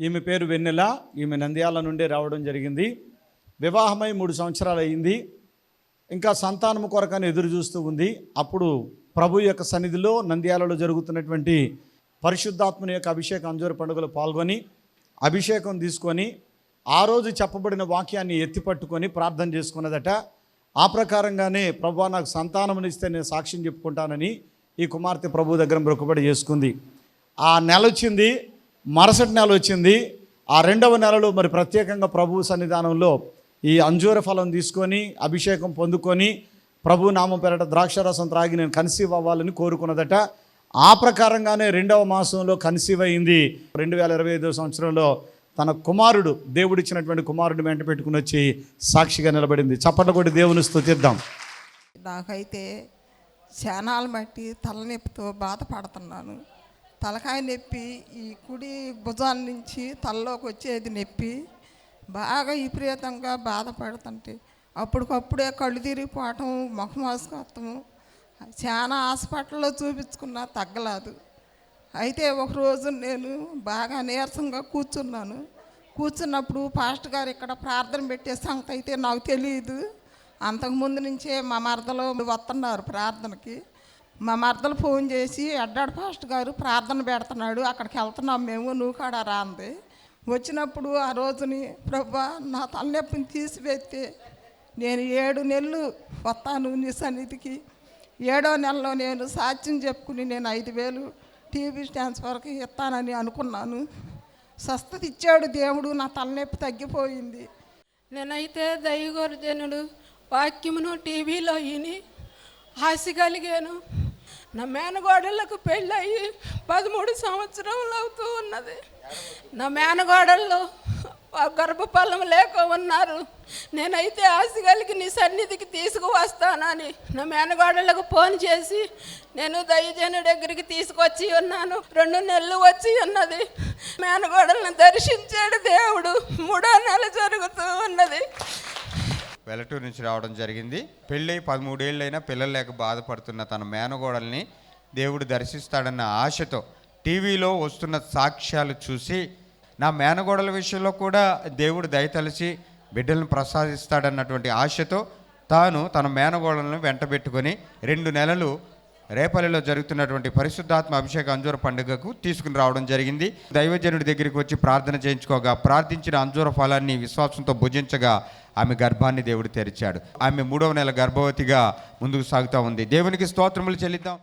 ఈమె పేరు వెన్నెల. ఈమె నంద్యాల నుండి రావడం జరిగింది. వివాహమై మూడు సంవత్సరాలు అయింది. ఇంకా సంతానము కొరకని ఎదురు చూస్తూ ఉంది. అప్పుడు ప్రభు యొక్క సన్నిధిలో నంద్యాలలో జరుగుతున్నటువంటి పరిశుద్ధాత్మని యొక్క అభిషేక అంజూర పండుగలో పాల్గొని అభిషేకం తీసుకొని ఆ రోజు చెప్పబడిన వాక్యాన్ని ఎత్తిపట్టుకొని ప్రార్థన చేసుకున్నదట. ఆ ప్రకారంగానే ప్రభు నాకు సంతానమునిస్తే నేను సాక్ష్యం చెప్పుకుంటానని ఈ కుమార్తె ప్రభు దగ్గర మొక్కుబడి చేసుకుంది. ఆ నెల వచ్చింది. మరుసటి నెల వచ్చింది. ఆ రెండవ నెలలో మరి ప్రత్యేకంగా ప్రభు సన్నిధానంలో ఈ అంజూర ఫలం తీసుకొని అభిషేకం పొందుకొని ప్రభు నామం పేరట ద్రాక్షరసం త్రాగి నేను కన్సీవ్ అవ్వాలని కోరుకున్నదట. ఆ ప్రకారంగానే రెండవ మాసంలో కన్సీవ్ అయింది. రెండు వేల ఇరవై ఐదో సంవత్సరంలో తన కుమారుడు దేవుడిచ్చినటువంటి కుమారుడిని వెంట పెట్టుకుని వచ్చి సాక్షిగా నిలబడింది. చప్పట్లు కొట్టి దేవుని స్థుతిద్దాం నాకైతే శానాలు బట్టి తలనొప్పితో బాధపడుతున్నాను. తలకాయ నొప్పి ఈ కుడి భుజాల నుంచి తలలోకి వచ్చేది నొప్పి. బాగా విపరీతంగా బాధపడుతుంటే అప్పటికప్పుడే కళ్ళు తిరిగిపోవటం ముఖం మాసుకోవటం చాలా హాస్పిటల్లో చూపించుకున్నా తగ్గలేదు. అయితే ఒకరోజు నేను బాగా నీరసంగా కూర్చున్నాను. కూర్చున్నప్పుడు పాస్ట్ గారు ఇక్కడ ప్రార్థన పెట్టే సంగతి అయితే నాకు తెలియదు అంతకుముందు నుంచే మా మరదలో వస్తున్నారు ప్రార్థనకి. మా మరదలు ఫోన్ చేసి అడ్డాడు పాస్ట్ గారు ప్రార్థన పెడుతున్నాడు అక్కడికి వెళ్తున్నాం మేము నువ్వు కాడా? రా అంది. వచ్చినప్పుడు ఆ రోజుని ప్రభా నా తలనొప్పిని తీసివేస్తే నేను ఏడు నెలలు వస్తాను నీ సన్నిధికి. ఏడో నెలలో నేను సాక్ష్యం చెప్పుకుని నేను ఐదు వేలు టీవీ ట్రాన్స్ఫర్కి ఇస్తానని అనుకున్నాను. స్వస్థత ఇచ్చాడు దేవుడు నా తలనొప్పి తగ్గిపోయింది. నేనైతే దైవగోర్జనుడు వాక్యమును టీవీలో విని ఆశ కలిగాను. నా మేనగోడళ్ళకు పెళ్ళయి పదమూడు సంవత్సరాలు అవుతూ ఉన్నది. నా మేనగోడళ్ళు గర్భఫలం లేక ఉన్నారు. నేనైతే ఆశ కలిగి నీ సన్నిధికి తీసుకువస్తానని నా మేనగోడళ్ళకు ఫోన్ చేసి నేను దయజను దగ్గరికి తీసుకొచ్చి ఉన్నాను. రెండు నెలలు వచ్చి ఉన్నది. మేనగోడలను దర్శించాడు దేవుడు. మూడో నెల జరుగుతూ ఉన్నది. వెలటూరు నుంచి రావడం జరిగింది. పెళ్ళై పదమూడేళ్ళైనా పిల్లలు లేక బాధపడుతున్న తన మేనగోడల్ని దేవుడు దర్శిస్తాడన్న ఆశతో టీవీలో వస్తున్న సాక్ష్యాలు చూసి నా మేనగోడల విషయంలో కూడా దేవుడు దయతలిచి బిడ్డలను ప్రసాదిస్తాడన్నటువంటి ఆశతో తాను తన మేనగోడలను వెంటబెట్టుకొని రెండు నెలలు రేపల్లిలో జరుగుతున్నటువంటి పరిశుద్ధాత్మ అభిషేక అంజూర పండుగకు తీసుకుని రావడం జరిగింది. దైవజనుడి దగ్గరికి వచ్చి ప్రార్థన చేయించుకోగా ప్రార్థించిన అంజూర ఫలాన్ని విశ్వాసంతో భుజించగా ఆమె గర్భాన్ని దేవుడు తెరిచాడు. ఆమె మూడవ నెల గర్భవతిగా ముందుకు సాగుతూ ఉంది. దేవునికి స్తోత్రములు చెల్లిద్దాం.